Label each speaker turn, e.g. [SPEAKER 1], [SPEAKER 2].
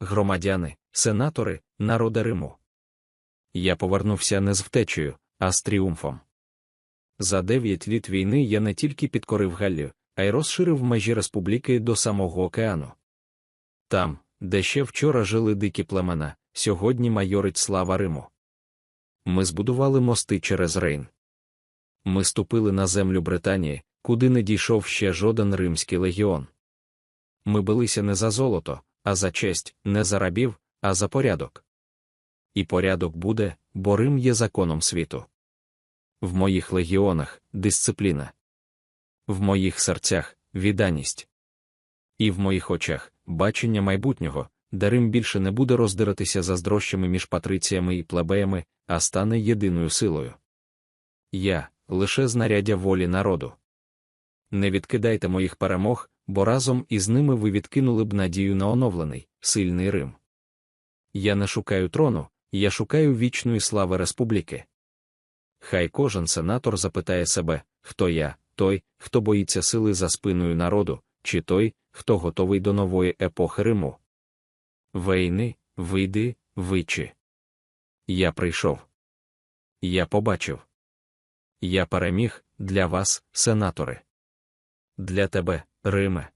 [SPEAKER 1] громадяни, сенатори, народи Риму. Я повернувся не з втечею, а з тріумфом. За дев'ять літ війни я не тільки підкорив Галлію, а й розширив межі республіки до самого океану. Там, де ще вчора жили дикі племена, сьогодні майорить слава Риму. Ми збудували мости через Рейн. Ми ступили на землю Британії, куди не дійшов ще жоден римський легіон. Ми билися не за золото, а за честь, не за рабів, а за порядок. І порядок буде, бо Рим є законом світу. В моїх легіонах дисципліна, в моїх серцях відданість. І в моїх очах бачення майбутнього, де Рим більше не буде роздиратися заздрощами між патриціями і плебеями, а стане єдиною силою. Я лише знаряддя волі народу. Не відкидайте моїх перемог, бо разом із ними ви відкинули б надію на оновлений, сильний Рим. Я не шукаю трону, я шукаю вічної слави республіки. Хай кожен сенатор запитає себе, хто я, той, хто боїться сили за спиною народу, чи той, хто готовий до нової епохи Риму. Війни, вийди, вичі. Я прийшов. Я побачив. Я переміг для вас, сенатори. Для тебе, Риме.